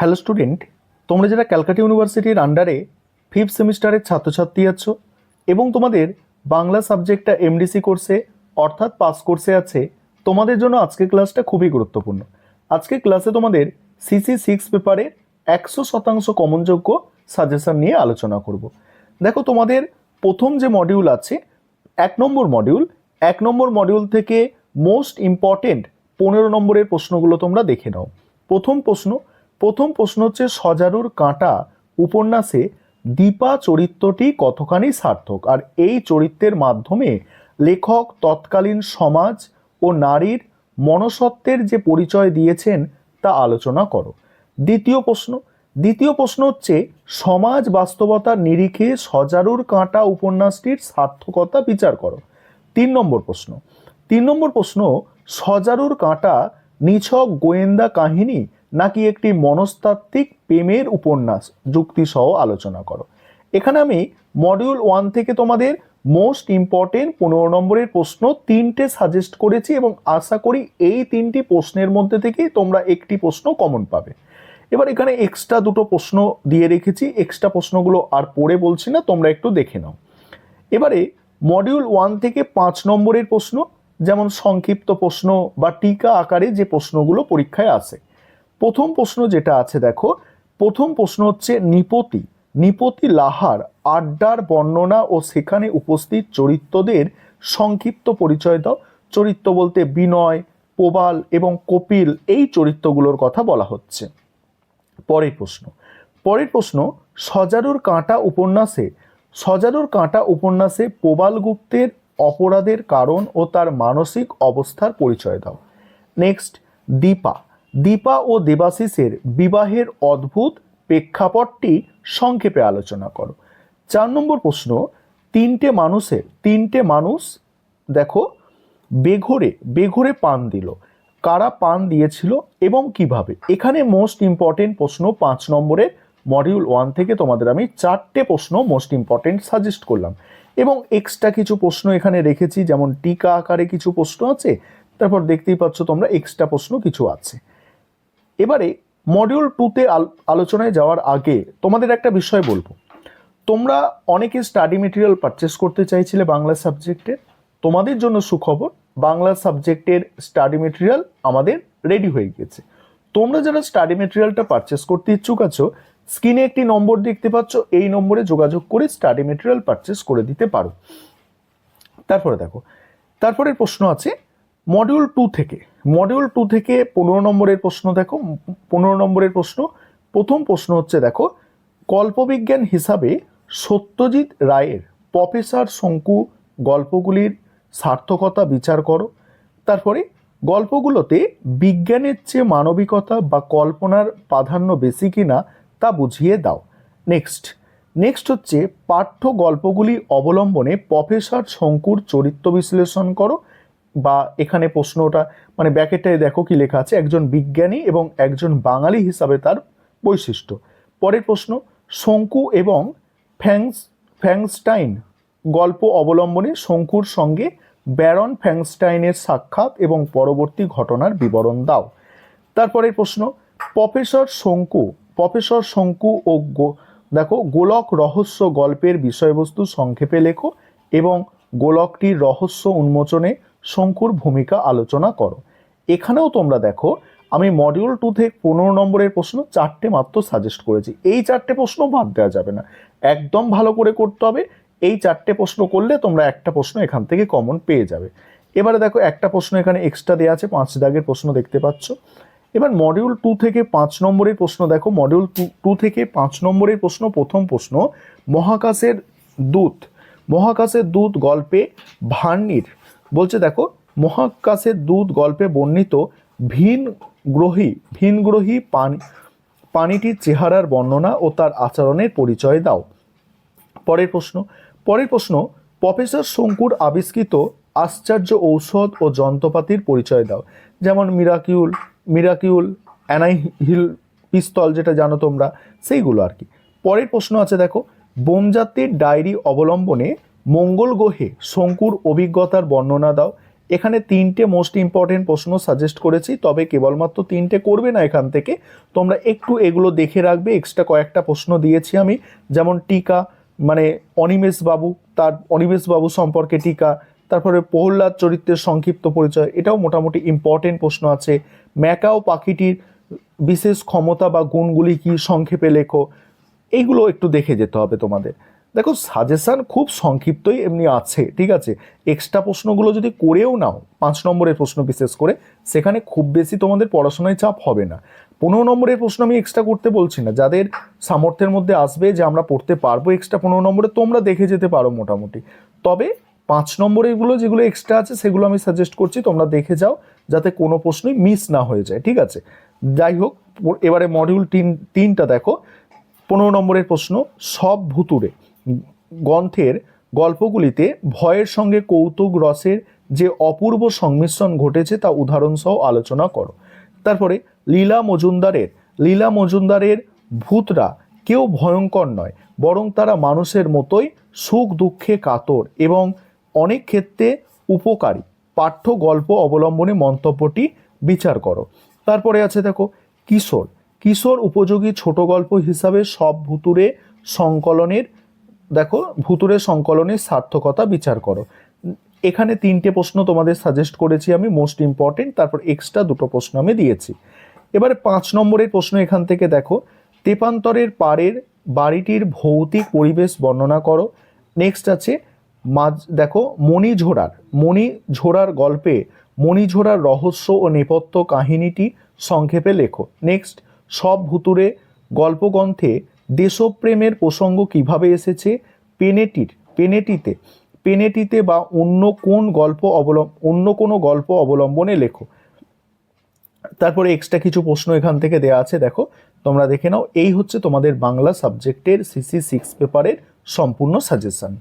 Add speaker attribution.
Speaker 1: Hello student, তোমরা যারা ক্যালকাটা ইউনিভার্সিটির আন্ডারে ফিফথ সেমিস্টারের ছাত্রছাত্রী আছো এবং তোমাদের বাংলা সাবজেক্টটা এমডিসি কোর্সে অর্থাৎ পাস কোর্সে আছে, তোমাদের জন্য আজকের ক্লাসটা খুবই গুরুত্বপূর্ণ। আজকের ক্লাসে তোমাদের সিসি সিক্স পেপারের একশো শতাংশ কমনযোগ্য সাজেশন নিয়ে আলোচনা করব। দেখো তোমাদের প্রথম যে মডিউল আছে, এক নম্বর মডিউল এক নম্বর মডিউল থেকে মোস্ট ইম্পর্টেন্ট পনেরো নম্বরের প্রশ্নগুলো তোমরা দেখে নাও। প্রথম প্রশ্ন প্রথম প্রশ্ন হচ্ছে সজারুর কাঁটা উপন্যাসে দীপা চরিত্রটি কতখানি সার্থক? আর এই চরিত্রের মাধ্যমে লেখক, তৎকালীন সমাজ ও নারীর মনসত্ত্বের যে পরিচয় দিয়েছেন তা আলোচনা করো। দ্বিতীয় প্রশ্ন দ্বিতীয় প্রশ্ন হচ্ছে সমাজ বাস্তবতার নিরিখে সজারুর কাঁটা উপন্যাসটির সার্থকতা বিচার করো। তিন নম্বর প্রশ্ন, তিন নম্বর প্রশ্ন, সজারুর কাঁটা নিছক গোয়েন্দা কাহিনী নাকি একটি মনস্তাত্ত্বিক প্রেমের উপন্যাস? যুক্তিসহ আলোচনা করো। এখানে আমি মডিউল ওয়ান থেকে তোমাদের মোস্ট ইম্পর্টেন্ট পনেরো নম্বরের প্রশ্ন তিনটে সাজেস্ট করেছি এবং আশা করি এই তিনটি প্রশ্নের মধ্যে থেকেই তোমরা একটি প্রশ্ন কমন পাবে। এবার এখানে এক্সট্রা দুটো প্রশ্ন দিয়ে রেখেছি। এক্সট্রা প্রশ্নগুলো আর পড়ে বলছি না, তোমরা একটু দেখে নাও। এবারে মডিউল ওয়ান থেকে পাঁচ নম্বরের প্রশ্ন, যেমন সংক্ষিপ্ত প্রশ্ন বা টিকা আকারে যে প্রশ্নগুলো পরীক্ষায় আসে। প্রথম প্রশ্ন যেটা আছে, দেখো, প্রথম প্রশ্ন হচ্ছে নিপতি। নিপতি লাহার আড্ডার বর্ণনা ও সেখানে উপস্থিত চরিত্রদের সংক্ষিপ্ত পরিচয় দাও। চরিত্র বলতে বিনয়, প্রবাল এবং কপিল, এই চরিত্রগুলোর কথা বলা হচ্ছে। পরের প্রশ্ন। পরের প্রশ্ন, সজারুর কাঁটা উপন্যাসে, সজারুর কাঁটা উপন্যাসে প্রবাল গুপ্তের অপরাধের কারণ ও তার মানসিক অবস্থার পরিচয় দাও। নেক্সট দীপা। দীপা ও দেবাশিসের বিবাহের অদ্ভুত প্রেক্ষাপটটি সংক্ষেপে আলোচনা করো। চার নম্বর প্রশ্ন, তিনটে মানুষের, তিনটে মানুষ, দেখো, বেঘরে বেঘরে পান দিল। কারা পান দিয়েছিল এবং কীভাবে? এখানে মোস্ট ইম্পর্টেন্ট প্রশ্ন পাঁচ নম্বরের মডিউল ওয়ান থেকে তোমাদের আমি চারটে প্রশ্ন মোস্ট ইম্পর্টেন্ট সাজেস্ট করলাম। এবং এক্সট্রা কিছু প্রশ্ন এখানে রেখেছি, যেমন টিকা আকারে কিছু প্রশ্ন আছে, তারপর দেখতেই পাচ্ছ তোমরা এক্সট্রা প্রশ্ন কিছু আছে। এবারে মডিউল টুতে আলোচনায় যাওয়ার আগে তোমাদের একটা বিষয় বলব। তোমরা অনেকে স্টাডি মেটেরিয়াল পারচেস করতে চাইছিলে বাংলা সাবজেক্টের তোমাদের জন্য সুখবর, বাংলা সাবজেক্টের স্টাডি মেটেরিয়াল আমাদের রেডি হয়ে গেছে তোমরা যারা স্টাডি মেটেরিয়ালটা পারচেস করতে ইচ্ছুক আছো স্ক্রিনে একটি নম্বর দেখতে পাচ্ছ, এই নম্বরে যোগাযোগ করে স্টাডি মেটেরিয়াল পারচেস করে দিতে পারো। তারপরে দেখো, তারপরে প্রশ্ন আছে মডিউল টু থেকে মডিউল টু থেকে পনেরো নম্বরের প্রশ্ন দেখো, পনেরো নম্বরের প্রশ্ন, প্রথম প্রশ্ন হচ্ছে দেখো, কল্পবিজ্ঞান হিসাবে সত্যজিৎ রায়ের প্রফেসর শঙ্কু গল্পগুলির সার্থকতা বিচার করো। তারপরে গল্পগুলোতে বিজ্ঞানের চেয়ে মানবিকতা বা কল্পনার প্রাধান্য বেশি কিনা তা বুঝিয়ে দাও। নেক্সট নেক্সট হচ্ছে পাঠ্য গল্পগুলি অবলম্বনে প্রফেসর শঙ্কুর চরিত্র বিশ্লেষণ করো। বা এখানে প্রশ্নটা মানে ব্যাকেটটায় দেখো কি লেখা আছে, একজন বিজ্ঞানী এবং একজন বাঙালি হিসাবে তার বৈশিষ্ট্য। পরের প্রশ্ন, শঙ্কু এবং ফ্যাংস, ফ্যাংস্টাইন গল্প অবলম্বনে শঙ্কুর সঙ্গে ব্যারন ফ্যাংস্টাইনের সাক্ষাৎ এবং পরবর্তী ঘটনার বিবরণ দাও। তারপরের প্রশ্ন, প্রফেসর শঙ্কু প্রফেসর শঙ্কু ও দেখো, গোলক রহস্য গল্পের বিষয়বস্তু সংক্ষেপে লেখো এবং গোলকটির রহস্য উন্মোচনে শঙ্কুর ভূমিকা আলোচনা করো। এখানেও তোমরা দেখো, আমি মডিউল টু থেকে পনেরো নম্বরের প্রশ্ন চারটে মাত্র সাজেস্ট করেছি। এই চারটে প্রশ্ন বাদ দেওয়া যাবে না। একদম ভালো করে করতে হবে। এই চারটে প্রশ্ন করলে তোমরা একটা প্রশ্ন এখান থেকে কমন পেয়ে যাবে। এবারে দেখো, একটা প্রশ্ন এখানে এক্সট্রা দেওয়া আছে, পাঁচ দাগের প্রশ্ন দেখতে পাচ্ছ। এবার মডিউল টু থেকে পাঁচ নম্বরের প্রশ্ন দেখো। মডিউল টু থেকে পাঁচ নম্বরের প্রশ্ন, প্রথম প্রশ্ন, মহাকাশের দূত। মহাকাশের দূত গল্পে ভার্নির। বলছে, দেখো মহাকাশের দূত গল্পে বর্ণিত ভিন গ্রহী ভিনগ্রহী পানি প্রাণীটির চেহারার বর্ণনা ও তার আচরণের পরিচয় দাও। পরের প্রশ্ন পরের প্রশ্ন, প্রফেসর শঙ্কুর আবিষ্কৃত আশ্চর্য ঔষধ ও যন্ত্রপাতির পরিচয় দাও। যেমন মিরাকিউল মিরাকিউল অ্যানাইহিল পিস্তল যেটা জানো তোমরা, সেইগুলো আর কি। পরের প্রশ্ন আছে, দেখো, বোমজাতির ডায়েরি অবলম্বনে মঙ্গল গ্রহে শঙ্কুর অভিজ্ঞতার বর্ণনা দাও। এখানে তিনটে মোস্ট ইম্পর্টেন্ট প্রশ্ন সাজেস্ট করেছি, তবে কেবলমাত্র তিনটে করবে না এখান থেকে। তোমরা একটু এগুলো দেখে রাখবে এক্সট্রা কয়েকটা প্রশ্ন দিয়েছি আমি। যেমন টিকা মানে অনিমেষ বাবু, তার অনিমেষ বাবু সম্পর্কে টিকা, তারপরে প্রহ্লাদ চরিত্রের সংক্ষিপ্ত পরিচয়, এটাও মোটামুটি ইম্পর্টেন্ট প্রশ্ন আছে। ম্যাকাও পাখিটির বিশেষ ক্ষমতা বা গুণগুলি কি সংক্ষেপে লেখো, এইগুলো একটু দেখে যেতে হবে তোমাদের। দেখো সাজেশান খুব সংক্ষিপ্তই এমনি আছে, ঠিক আছে? এক্সট্রা প্রশ্নগুলো যদি করেও নাও, পাঁচ নম্বরের প্রশ্ন বিশেষ করে, সেখানে খুব বেশি তোমাদের পড়াশোনায় চাপ হবে না। পনেরো নম্বরের প্রশ্ন আমি এক্সট্রা করতে বলছি না, যাদের সামর্থ্যের মধ্যে আসবে যে আমরা পড়তে পারব এক্সট্রা পনেরো নম্বরে, তোমরা দেখে যেতে পারো মোটামুটি। তবে পাঁচ নম্বরেরগুলো যেগুলো এক্সট্রা আছে, সেগুলো আমি সাজেস্ট করছি, তোমরা দেখে যাও, যাতে কোনো প্রশ্নই মিস না হয়ে যায়, ঠিক আছে? যাই হোক, এবারে মডিউল তিন, তিনটা দেখো। পনেরো নম্বরের প্রশ্ন, সব ভুতুরে গ্রন্থের গল্পগুলিতে ভয়ের সঙ্গে কৌতুক রসের যে অপূর্ব সংমিশ্রণ ঘটেছে তা উদাহরণসহ আলোচনা করো। তারপরে, লীলা মজুমদারের লীলা মজুমদারের ভূতরা কেউ ভয়ঙ্কর নয়, বরং তারা মানুষের মতোই সুখ দুঃখে কাতর এবং অনেক ক্ষেত্রে উপকারী। পাঠ্য গল্প অবলম্বনে মন্তব্যটি বিচার করো। তারপরে আছে দেখো, কিশোর। কিশোর উপযোগী ছোট গল্প হিসাবে সব ভুতুরে সংকলনের দেখো ভুতুরে সংকলনের সার্থকতা বিচার করো। এখানে তিনটে প্রশ্ন তোমাদের সাজেস্ট করেছি আমি মোস্ট ইম্পর্টেন্ট তারপর এক্সট্রা দুটো প্রশ্ন আমি দিয়েছি। এবারে পাঁচ নম্বরের প্রশ্ন এখান থেকে দেখো, তেপান্তরের পাড়ের বাড়িটির ভৌতিক পরিবেশ বর্ণনা করো। নেক্সট আছে, মাঝ, দেখো, মণিঝোড়ার মণিঝোড়ার গল্পে মণিঝোড়ার রহস্য ও নেপথ্য কাহিনীটি সংক্ষেপে লেখো। নেক্সট সব ভুতুরে গল্পগ্রন্থে দেশপ্রেমের প্রসঙ্গ কীভাবে এসেছে? পেনেটির, পেনেটিতে পেনেটিতে বা অন্য কোন গল্প অবলম্ব, অন্য কোনো গল্প অবলম্বনে লেখো। তারপরে এক্সট্রা কিছু প্রশ্ন এখান থেকে দেওয়া আছে, দেখো, তোমরা দেখে নাও। এই হচ্ছে তোমাদের বাংলা সাবজেক্টের সিসি সিক্স পেপারের সম্পূর্ণ সাজেশন